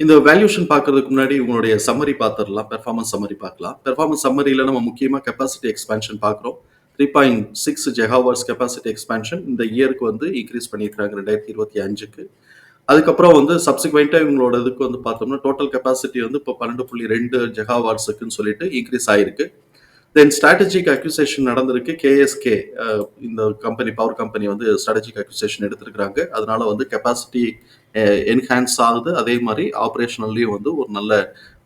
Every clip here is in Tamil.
இந்த வேல்யூஷன் பார்க்கறதுக்கு முன்னாடி உங்களுடைய சம்மரி பார்த்துடலாம் பெர்ஃபார்மன்ஸ் சம்மரி பார்க்கலாம். பெர்ஃபார்மன்ஸ் சம்மரியில் நம்ம முக்கியமாக கெப்பாசிட்டி எக்ஸ்பேன்ஷன் பார்க்குறோம். Three point six gigawatts capacity expansion இந்த இயருக்கு வந்து இன்க்ரீஸ் பண்ணியிருக்காங்க ரெண்டாயிரத்தி இருபத்தி அஞ்சுக்கு. அதுக்கப்புறம் வந்து சப்சிக்வெண்ட்டாக இவங்களோட இதுக்கு வந்து பார்த்தோம்னா டோட்டல் கெப்பாசிட்டி வந்து இப்போ பன்னெண்டு புள்ளி ரெண்டு ஜெகாவாட்ஸுக்குன்னு சொல்லிட்டு இன்க்ரீஸ் ஆயிருக்கு. தென் ஸ்ட்ராட்டஜிக் அக்யூசேஷன் நடந்திருக்கு. கேஎஸ்கே இந்த கம்பெனி பவர் கம்பெனி வந்து ஸ்ட்ராட்டஜிக் அக்யூசேஷன் எடுத்திருக்கிறாங்க. அதனால வந்து கெப்பாசிட்டி என்ஹான்ஸ் ஆகுது. அதே மாதிரி ஆப்ரேஷனல்லையும் வந்து ஒரு நல்ல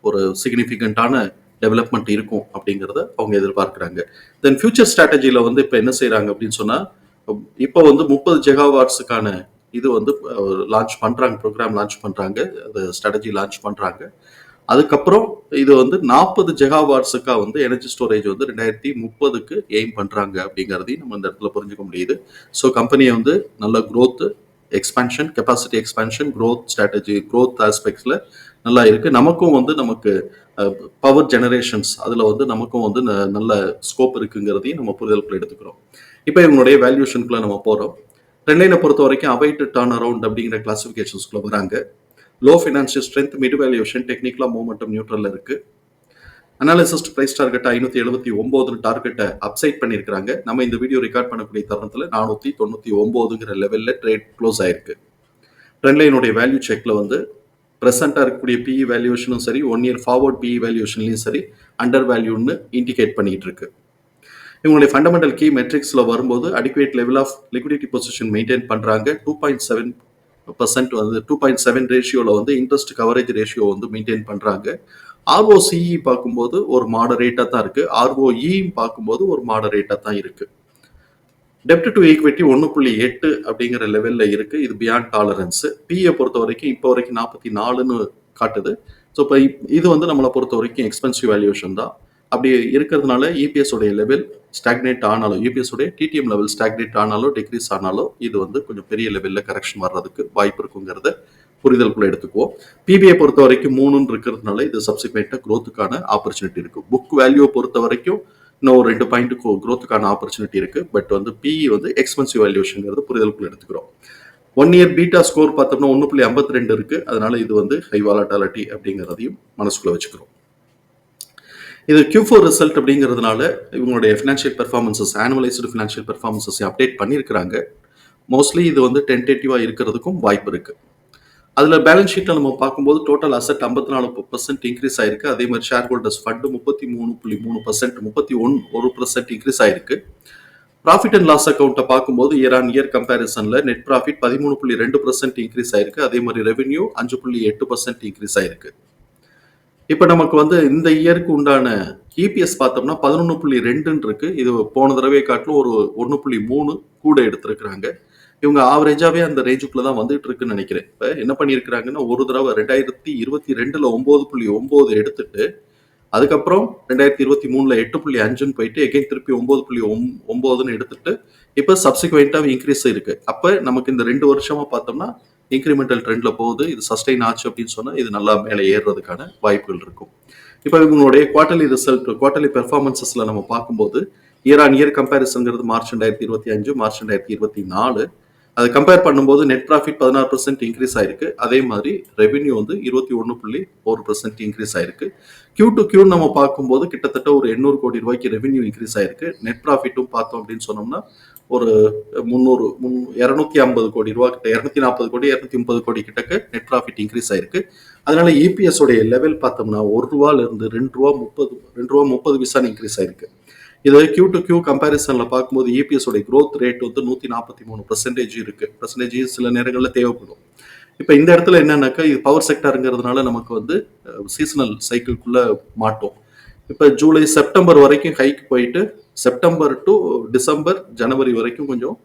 ஒரு சிக்னிஃபிகண்ட்டான டெவலப்மெண்ட் இருக்கும் அப்படிங்கிறத அவங்க எதிர்பார்க்குறாங்க. தென் ஃபியூச்சர் ஸ்ட்ராட்டஜியில் வந்து இப்போ என்ன செய்கிறாங்க அப்படின்னு சொன்னால் இப்போ வந்து முப்பது ஜெகாவாட்ஸுக்கான இது வந்து லான்ச் பண்ணுறாங்க ப்ரோக்ராம் லான்ச் பண்ணுறாங்க அது ஸ்ட்ராட்டஜி லான்ச் பண்ணுறாங்க அதுக்கப்புறம் இது வந்து நாற்பது ஜெகாவாட்ஸுக்காக வந்து எனர்ஜி ஸ்டோரேஜ் வந்து ரெண்டாயிரத்தி முப்பதுக்கு எய்ம் பண்ணுறாங்க அப்படிங்கிறதையும் நம்ம இந்த இடத்துல புரிஞ்சுக்க முடியுது. ஸோ கம்பெனியை வந்து நல்ல growth expansion capacity expansion growth strategy growth ஆஸ்பெக்ட்ஸில் நல்லா இருக்குது நமக்கும் வந்து நமக்கு பவர் ஜெனரேஷன்ஸ் அதில் வந்து நமக்கும் வந்து ந- நல்ல ஸ்கோப் இருக்குங்கிறதையும் நம்ம புரிதலுக்குள்ள எடுத்துக்கிறோம். இப்போ இவங்களுடைய வேல்யூஷனுக்குள்ளே நம்ம போகிறோம் ட்ரெண்ட்லைனை பொறுத்த வரைக்கும் அவைட் டர்ன் அரவுண்ட் அப்படிங்கிற கிளாசிஃபிகேஷன்ஸ்குள்ள வராங்க. Low financial strength mid valuation டெக்னிக்கலாக மூமெண்டம் நியூட்ரலில் இருக்குது அனாலிசிஸ்ட் ப்ரைஸ் டார்கெட் ஐநூற்றி எழுபத்தி ஒம்போது டார்கெட்டை அப்சைட் பண்ணியிருக்காங்க நம்ம இந்த வீடியோ ரெக்கார்ட் பண்ணக்கூடிய தருணத்தில் நானூற்றி தொண்ணூற்றி ஒம்போதுங்கிற லெவலில் ட்ரேட் க்ளோஸ் ஆயிருக்கு. ட்ரெண்ட்லைனுடைய வேல்யூ செக்கில் வந்து ப்ரெசண்ட்டாக இருக்கக்கூடிய பிஇ வேல்யூஷனும் சரி ஒன் இயர் ஃபார்வர்ட் பிஇ வேல்யூஷன்லையும் சரி அண்டர் வேல்யூன்னு இண்டிகேட் பண்ணிகிட்டு இருக்கு. இவங்களுடைய ஃபண்டமெண்டல் கீ மெட்ரிக்ஸில் வரும்போது adequate level of liquidity position maintain பண்ணுறாங்க டூ பாயிண்ட் செவன் பர்சன்ட் வந்து டூ பாயிண்ட் செவன் ரேஷியோவில் வந்து இன்ட்ரெஸ்ட் கவரேஜ் ரேஷியோ வந்து மெயின்டைன் பண்ணுறாங்க ஆர்ஓசிஇ பார்க்கும்போது ஒரு மாடரேட்டாக தான் இருக்குது ஆர்ஓஇயும் பார்க்கும்போது ஒரு மாடரேட்டாக தான் இருக்குது டெப்ட் டு ஈக்விட்டி ஒன்று புள்ளி எட்டு அப்படிங்கிற லெவலில் இருக்குது இது பியாண்ட் டாலரன்ஸு பிஏ பொறுத்த வரைக்கும் இப்போ வரைக்கும் நாற்பத்தி நாலுன்னு காட்டுது. ஸோ இப்போ இது வந்து நம்மளை பொறுத்த வரைக்கும் எக்ஸ்பென்சிவ் வேல்யூஷன் தான். அப்படி இருக்கிறதுனால இபிஎஸ் உடைய லெவல் ஸ்டாக்னேட் ஆனாலும் யூபிஎஸ் உடைய டிடிஎம் லெவல் ஸ்டாக்னேட் ஆனாலும் டிக்ரீஸ் ஆனாலும் இது வந்து கொஞ்சம் பெரிய லெவலில் கரெக்ஷன் வர்றதுக்கு வாய்ப்பு இருக்குங்கிறத புரிதலுக்குள்ள எடுத்துக்குவோம். பிபிஐ பொறுத்த வரைக்கும் மூணுன்னு இருக்கிறதுனால இது சப்சிக்வெண்ட்டாக க்ரோத்துக்கான ஆப்பர்ச்சுனிட்டி இருக்கும் புக் வேல்யூ பொறுத்த வரைக்கும் இன்னும் ஒரு ரெண்டு பாயிண்ட்டுக்கு க்ரோத்துக்கான ஆப்பர்ச்சுனிட்டி இருக்கு. பட் வந்து பிஇ வந்து எக்ஸ்பென்சிவ் வேல்யூஷன்ங்கிறது புரிதலுக்குள்ள எடுத்துக்கிறோம். ஒன் இயர் பீட்டா ஸ்கோர் பார்த்தோம்னா ஒன்று புள்ளி ஐம்பத்தி ரெண்டு இருக்கு. அதனால இது வந்து ஹை வாலட்டாலிட்டி அப்படிங்கிறதையும் மனசுக்குள்ள வச்சுக்கிறோம். இது கியூ ஃபோர் ரிசல்ட் அப்படிங்கிறதுனால இவங்களுடைய financial performances annualised financial performances update பண்ணியிருக்கிறாங்க. மோஸ்ட்லி இது வந்து டென்டேட்டிவாக இருக்கிறதுக்கும் வாய்ப்பு இருக்குது அதில் பேலன்ஸ் ஷீட்டில் நம்ம பார்க்கும்போது டோட்டல் அசெட் ஐம்பத்தி நாலு பர்சன்ட் இன்க்ரீஸ் ஆயிருக்கு. அதே மாதிரி ஷேர் ஹோல்டர்ஸ் ஃபண்டு முப்பத்தி மூணு புள்ளி மூணு பர்சன்ட் முப்பத்தி ஒன் ஒரு பர்சன்ட் இன்க்ரீஸ் ஆயிருக்கு. ப்ராஃபிட் அண்ட் லாஸ் அக்கௌண்ட்டை பார்க்கும்போது இயர் ஆன் இயர் கம்பேரிசனில் நெட் ப்ராஃபிட் பதிமூணு புள்ளி ரெண்டு பர்சன்ட் இன்க்ரீஸ் ஆயிருக்கு. அதே மாதிரி ரெவென்யூ அஞ்சு புள்ளி எட்டு பர்சன்ட் இன்க்ரீஸ் ஆயிருக்கு. இப்போ நமக்கு வந்து இந்த இயருக்கு உண்டான இபிஎஸ் பார்த்தோம்னா பதினொன்று புள்ளி ரெண்டுன்னு இருக்கு இது போன தடவை காட்டிலும் ஒரு ஒன்று புள்ளி மூணு கூட எடுத்திருக்கிறாங்க. இவங்க ஆவரேஜாவே அந்த ரேஞ்சுக்குள்ள தான் வந்துட்டு இருக்குன்னு நினைக்கிறேன். இப்போ என்ன பண்ணியிருக்கிறாங்கன்னா ஒரு தடவை ரெண்டாயிரத்தி இருபத்தி ரெண்டுல ஒன்பது புள்ளி ஒன்பது எடுத்துட்டு அதுக்கப்புறம் ரெண்டாயிரத்தி இருபத்தி மூணுல எட்டு புள்ளி அஞ்சுன்னு போயிட்டு எகைன் திருப்பி ஒன்பது புள்ளி ஒன்பதுன்னு எடுத்துட்டு இப்போ சப்சிக்வெண்ட்டாக இன்க்ரீஸ் இருக்கு. அப்போ நமக்கு இந்த ரெண்டு வருஷமா பார்த்தோம்னா இன்க்ரிமெண்டல் ட்ரெண்ட்ல போகுது. இது சஸ்டெயின் ஆச்சு அப்படின்னு சொன்னால் இது நல்லா மேலே ஏறுறதுக்கான வாய்ப்புகள் இருக்கும். இப்போ இவங்களுடைய குவார்டர்லி ரிசல்ட் குவார்டர்லி பெர்ஃபார்மன்சஸ்ல நம்ம பார்க்கும்போது இயர் ஆன் இயர் கம்பேரிசன்ங்கிறது மார்ச் ரெண்டாயிரத்தி இருபத்தி அஞ்சு மார்ச் ரெண்டாயிரத்தி இருபத்தி நாலு அதை கம்பேர் பண்ணும்போது நெட் ப்ராஃபிட் பதினாறு பர்சன்ட் இன்க்ரீஸ் ஆயிருக்கு. அதே மாதிரி ரெவென்யூ வந்து இருபத்தி ஒன்று புள்ளி ஒரு பர்சன்ட் இன்க்ரீஸ் ஆயிருக்கு. கியூ டு கியூ நம்ம பார்க்கும்போது கிட்டத்தட்ட ஒரு எண்ணூறு கோடி ரூபாய்க்கு ரெவென்யூ இன்க்ரீஸ் ஆயிருக்கு. நெட் ப்ராஃபிட்டும் பார்த்தோம் அப்படின்னு சொன்னோம்னா ஒரு முந்நூறு முன் இரநூத்தி ஐம்பது கோடி ரூபா கிட்ட இரநூத்தி நாற்பது கோடி இரநூத்தி முப்பது கோடி கிட்டக்க நெட் ப்ராஃபிட் இன்க்ரீஸ் ஆயிருக்கு. அதனால இபிஎஸ் உடைய லெவல் பார்த்தோம்னா ஒரு ரூபால இருந்து ரெண்டு ரூபா முப்பது ரெண்டு ரூபா முப்பது விசான் இன்க்ரீஸ் ஆயிருக்கு. இது கியூ டு கியூ கம்பாரிசனில் பார்க்கும்போது இபிஎஸ் உடைய ரேட் வந்து நூற்றி நாற்பத்தி மூணு பர்சன்டேஜ் இருக்குது பர்சன்டேஜ் சில நேரங்களில் தேவைப்படும். இப்போ இந்த இடத்துல என்னன்னாக்கா இது பவர் செக்டருங்கிறதுனால நமக்கு வந்து சீசனல் சைக்கிள்குள்ளே மாட்டோம். இப்போ ஜூலை செப்டம்பர் வரைக்கும் ஹைக் போயிட்டு செப்டம்பர் டு டிசம்பர் ஜனவரி வரைக்கும் கொஞ்சம்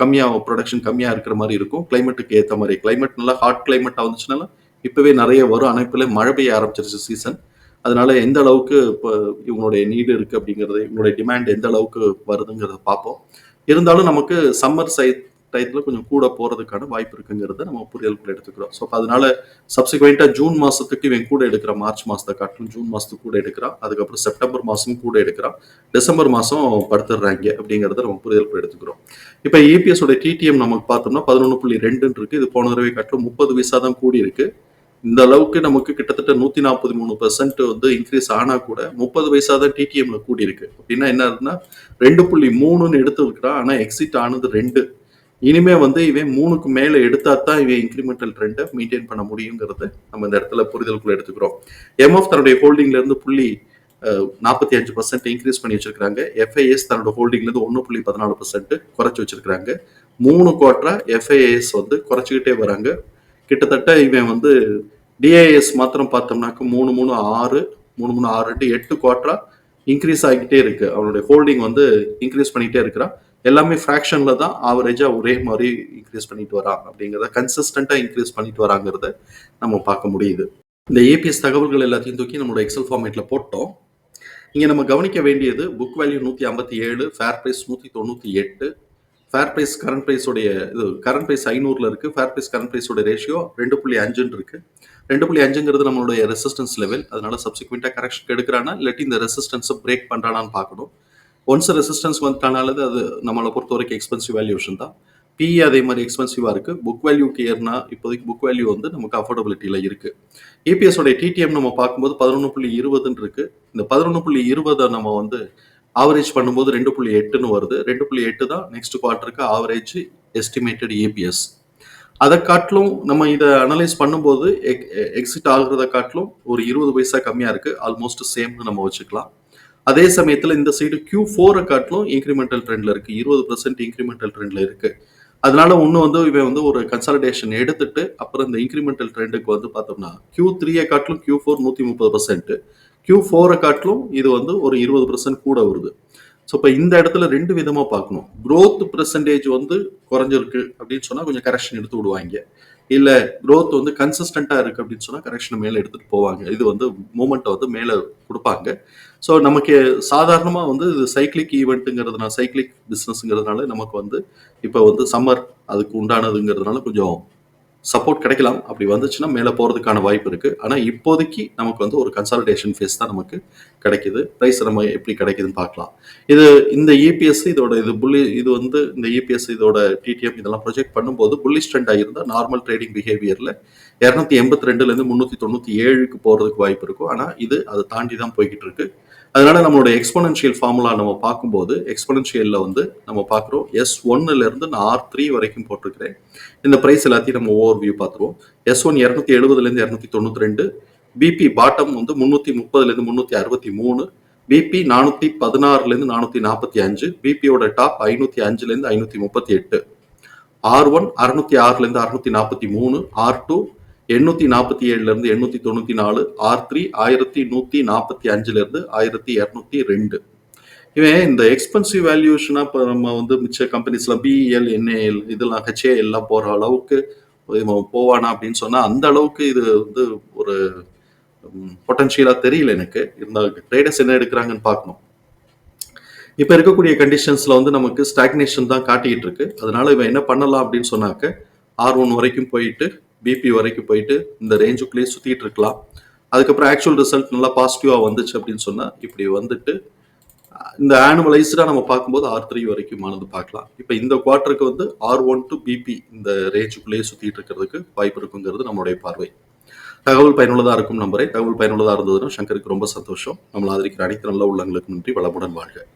கம்மியாக ப்ரொடக்ஷன் கம்மியாக இருக்கிற மாதிரி இருக்கும். கிளைமேட்டுக்கு ஏற்ற மாதிரி. கிளைமேட் நல்லா ஹாட் கிளைமேட்டாக வந்துச்சுனால இப்போவே நிறைய வரும். ஆனால் மழை பெய்ய ஆரம்பிச்சிருச்சு சீசன் அதனால எந்த அளவுக்கு இப்போ இவங்களுடைய நீடு இருக்கு அப்படிங்கிறது இவங்களுடைய டிமாண்ட் எந்த அளவுக்கு வருதுங்கிறத பார்ப்போம். இருந்தாலும் நமக்கு சம்மர் சை டயத்தில் கொஞ்சம் கூட போகிறதுக்கான வாய்ப்பு இருக்குங்கிறத நம்ம புரியலுக்குள்ள எடுத்துக்கிறோம். ஸோ அதனால சப்சிக்வெண்ட்டாக ஜூன் மாதத்துக்கு இவன் கூட எடுக்கிறான் மார்ச் மாதத்தை காட்டிலும் ஜூன் மாதத்துக்கு கூட எடுக்கிறான் அதுக்கப்புறம் செப்டம்பர் மாதமும் கூட எடுக்கிறான் டிசம்பர் மாதம் படுத்துடுறாங்க அப்படிங்கிறத நம்ம புரியலுக்குள்ள எடுத்துக்கிறோம். இப்போ இபிஎஸோட டிடிஎம் நமக்கு பார்த்தோம்னா பதினொன்று புள்ளி ரெண்டுன்னு இருக்கு. இது போன தடவை காட்டிலும் முப்பது பைசா தான் கூடி இருக்கு இந்த அளவுக்கு நமக்கு கிட்டத்தட்ட நூத்தி நாற்பத்தி மூணு பெர்சன்ட் வந்து இன்க்ரீஸ் ஆனா கூட முப்பது பைசா தான் டிடிஎம்ல கூடி இருக்கு அப்படின்னா என்ன இருக்குன்னா ரெண்டு புள்ளி மூணுன்னு எடுத்து வைக்கிறான் ஆனா எக்ஸிட் ஆனது ரெண்டு. இனிமே வந்து இவன் மூணுக்கு மேல எடுத்தா தான் இவன் இன்க்ரிமெண்டல் ட்ரெண்டை மெயின்டைன் பண்ண முடியுங்கிறத நம்ம இந்த இடத்துல புரிதலுக்குள்ள எடுத்துக்கிறோம். எம்எஃப் தன்னுடைய ஹோல்டிங்ல இருந்து புள்ளி நாற்பத்தி அஞ்சு பர்சன்ட் இன்க்ரீஸ் பண்ணி வச்சிருக்காங்க எஃப்ஐஎஸ் தன்னோட ஹோல்டிங்ல இருந்து ஒன்று புள்ளி பதினாலு பர்சன்ட் குறைச்சி வச்சிருக்காங்க மூணு குவார்டரா எஃப்ஐஎஸ் வந்து குறைச்சிக்கிட்டே வராங்க. கிட்டத்தட்ட இவன் வந்து டிஐஎஸ் மாத்திரம் பார்த்தோம்னாக்க மூணு மூணு ஆறு மூணு மூணு ஆறு ரெண்டு எட்டு குவார்ட்டரா இன்க்ரீஸ் ஆகிட்டே இருக்கு. அவனுடைய ஹோல்டிங் வந்து இன்க்ரீஸ் பண்ணிட்டே இருக்கிறான். எல்லாமே ஃப்ராக்ஷன்ல தான் ஆவரேஜா ஒரே மாதிரி இன்க்ரீஸ் பண்ணிட்டு வரான் அப்படிங்கிறத கன்சிஸ்டண்டா இன்க்ரீஸ் பண்ணிட்டு வராங்கிறத நம்ம பார்க்க முடியுது. இந்த ஏபிஎஸ் தகவல்கள் எல்லாத்தையும் தூக்கி நம்மளோட எக்ஸல் ஃபார்மேட்ல போட்டோம். இங்கே நம்ம கவனிக்க வேண்டியது புக் வேல்யூ நூற்றி ஐம்பத்தி ஏழு ஃபேர் ப்ரைஸ் நூற்றி தொண்ணூற்றி எட்டு ஃபேர் ப்ரைஸ் கரண்ட் பிரைஸோடைய இது கரண்ட் ப்ரைஸ் ஐநூறுல இருக்கு. ஃபேர் ப்ரைஸ் கரண்ட் ப்ரைஸோட ரேஷியோ ரெண்டு புள்ளி அஞ்சுன்னு இருக்கு. ரெண்டு புள்ளி அஞ்சுங்கிறது நம்மளுடைய ரெசிஸ்டன்ஸ் லெவல் அதனால சப்சிக்வெண்ட்டாக கரெக்ஷன் எடுக்கிறானா இல்லாட்டி இந்த ரெசிஸ்டன்ஸை பிரேக் பண்ணுறானான்னு பார்க்கணும். ஒன்ஸ் ரெசிஸ்டன்ஸ் வந்துட்டானாலது அது நம்மளை பொறுத்த வரைக்கும் எக்ஸ்பென்சிவ் வேல்யூஷன் தான் பிஇ அதே மாதிரி எக்ஸ்பென்சிவாக இருக்குது புக் வேல்யூக்கு ஏறினா இப்போதைக்கு புக் வேல்யூ வந்து நமக்கு அஃபோர்டபிலிட்டியில் இருக்குது இபிஎஸோடைய டிடிஎம் நம்ம பார்க்கும்போது பதினொன்று புள்ளி இருபதுன்னு இருக்குது இந்த பதினொன்று புள்ளி இருபதை நம்ம வந்து ஆவரேஜ் பண்ணும்போது ரெண்டு புள்ளி எட்டுன்னு வருது. ரெண்டு புள்ளி எட்டு தான் நெக்ஸ்ட் குவார்ட்டருக்கு ஆவரேஜ் எஸ்டிமேட்டட் ஏபிஎஸ் அதை காட்டிலும் நம்ம இதை அனலைஸ் பண்ணும்போது எக்ஸிட் ஆகுறத காட்டிலும் ஒரு இருபது பைசா கம்மியாக இருக்குது ஆல்மோஸ்ட் சேம்னு நம்ம வச்சுக்கலாம். அதே சமயத்தில் இந்த சைடு கியூ ஃபோரை காட்டிலும் இன்க்ரிமெண்டல் ட்ரெண்டில் இருக்குது இருபது பர்சன்ட் இன்க்ரிமெண்டல் ட்ரெண்டில் இருக்குது அதனால ஒன்று வந்து இவன் வந்து ஒரு கன்சாலிடேஷன் எடுத்துட்டு அப்புறம் இந்த இன்க்ரிமெண்டல் ட்ரெண்டுக்கு வந்து பார்த்தோம்னா கியூ த்ரீயை காட்டிலும் கியூ ஃபோர் நூற்றி முப்பது பர்சன்ட் கியூ ஃபோரை காட்டிலும் இது வந்து ஒரு இருபது பர்சன்ட் கூட வருது. ஸோ இப்போ இந்த இடத்துல ரெண்டு விதமாக பார்க்கணும். க்ரோத் பெர்சன்டேஜ் வந்து குறைஞ்சிருக்கு அப்படின்னு சொன்னால் கொஞ்சம் கரெக்ஷன் எடுத்து விடுவாங்க. இல்லை க்ரோத் வந்து கன்சிஸ்டண்ட்டாக இருக்குது அப்படின்னு சொன்னால் கரெக்ஷனை மேலே எடுத்துகிட்டு போவாங்க. இது வந்து மூமெண்ட்டை வந்து மேலே கொடுப்பாங்க. ஸோ நமக்கு சாதாரணமாக வந்து இது சைக்கிளிக் ஈவெண்ட்டுங்கிறதுனால சைக்கிளிக் பிஸ்னஸ்ங்கிறதுனால நமக்கு வந்து இப்போ வந்து சம்மர் அதுக்கு உண்டானதுங்கிறதுனால கொஞ்சம் சப்போர்ட் கிடைக்கலாம். அப்படி வந்துச்சுன்னா மேலே போகிறதுக்கான வாய்ப்பு இருக்குது ஆனால் இப்போதைக்கு நமக்கு வந்து ஒரு கன்சாலிடேஷன் ஃபேஸ் தான் நமக்கு கிடைக்கிது. ப்ரைஸ் நம்ம எப்படி கிடைக்குதுன்னு பார்க்கலாம். இது இந்த இபிஎஸ் இதோட இது புள்ளி இது வந்து இந்த இபிஎஸ் இதோட டிடிஎம் இதெல்லாம் ப்ரொஜெக்ட் பண்ணும்போது புள்ளி ட்ரெண்ட் ஆகியிருந்தால் நார்மல் ட்ரேடிங் பிஹேவியரில் இரநூத்தி எண்பத்தி ரெண்டுலேருந்து முந்நூற்றி தொண்ணூற்றி ஏழுக்கு போகிறதுக்கு வாய்ப்பு இருக்கும். ஆனால் இது அதை தாண்டி தான் போய்கிட்டு இருக்குது அதனால நம்மளோட எக்ஸ்போனன்ஷியல் ஃபார்முலா நம்ம பார்க்கும்போது எக்ஸ்போனன்ஷியலில் வந்து நம்ம பார்க்குறோம் எஸ் ஒன்னுல இருந்து நான் ஆர் த்ரீ வரைக்கும் போட்டிருக்கிறேன். இந்த ப்ரைஸ் எல்லாத்தையும் நம்ம ஓவர் வியூ பார்த்துருவோம். எஸ் ஒன் இரநூத்தி எழுபதுலேருந்து இரநூத்தி தொண்ணூற்றி ரெண்டு பிபி பாட்டம் வந்து முந்நூற்றி முப்பதுலேருந்து முந்நூற்றி அறுபத்தி மூணு பிபி நானூற்றி பதினாறுலேருந்து நானூற்றி நாற்பத்தி அஞ்சு பிபியோட டாப் ஐநூற்றி அஞ்சுலேருந்து ஐநூற்றி முப்பத்தி எட்டு. ஆர் ஒன் அறுநூத்தி ஆறுலேருந்து அறுநூத்தி நாற்பத்தி மூணு ஆர் டூ எண்ணூத்தி நாற்பத்தி ஏழுல இருந்து எண்ணூத்தி தொண்ணூத்தி நாலு ஆர் த்ரீ ஆயிரத்தி நூத்தி நாற்பத்தி அஞ்சுல இருந்து ஆயிரத்தி இரநூத்தி ரெண்டு இவன் இந்த எக்ஸ்பென்சிவ் வேல்யூஷனா இப்போ நம்ம வந்து மிச்ச கம்பெனிஸ்ல பிஇஎல் என்ஏஎல் இதெல்லாம் ஹெச்ஏ எல்லாம் போற அளவுக்கு இவன் போவானா அப்படின்னு சொன்னா அந்த அளவுக்கு இது வந்து ஒரு பொட்டன்ஷியலா தெரியல எனக்கு. இருந்தால் ட்ரேடர்ஸ் என்ன எடுக்கிறாங்கன்னு பார்க்கணும். இப்போ இருக்கக்கூடிய கண்டிஷன்ஸ்ல வந்து நமக்கு ஸ்டாக்னேஷன் தான் காட்டிக்கிட்டு இருக்கு. அதனால இவன் என்ன பண்ணலாம் அப்படின்னு சொன்னாக்க ஆர் ஒன் வரைக்கும் போயிட்டு பிபி வரைக்கும் போயிட்டு இந்த ரேஞ்சுக்குள்ளேயே சுற்றிட்டு இருக்கலாம். அதுக்கப்புறம் ஆக்சுவல் ரிசல்ட் நல்லா பாசிட்டிவாக வந்துச்சு அப்படின்னு சொன்னால் இப்படி வந்துட்டு இந்த ஆனுவலைஸ்டாக நம்ம பார்க்கும்போது ஆர் த்ரீ வரைக்கும் ஆனது பார்க்கலாம். இப்போ இந்த குவார்ட்டருக்கு வந்து ஆர் ஒன் டு பிபி இந்த ரேஞ்சுக்குள்ளேயே சுற்றிட்டு இருக்கிறதுக்கு வாய்ப்பு இருக்குங்கிறது நம்மளுடைய பார்வை. தகவல் பயனுள்ளதாக இருக்கும் நம்பரை தகவல் பயனுள்ளதாக இருந்ததுன்னா சங்கருக்கு ரொம்ப சந்தோஷம். நம்மளை ஆதரிக்கிற அனைத்து நல்ல உள்ளங்களுக்கு நன்றி. வளமுடன் வாழ்க.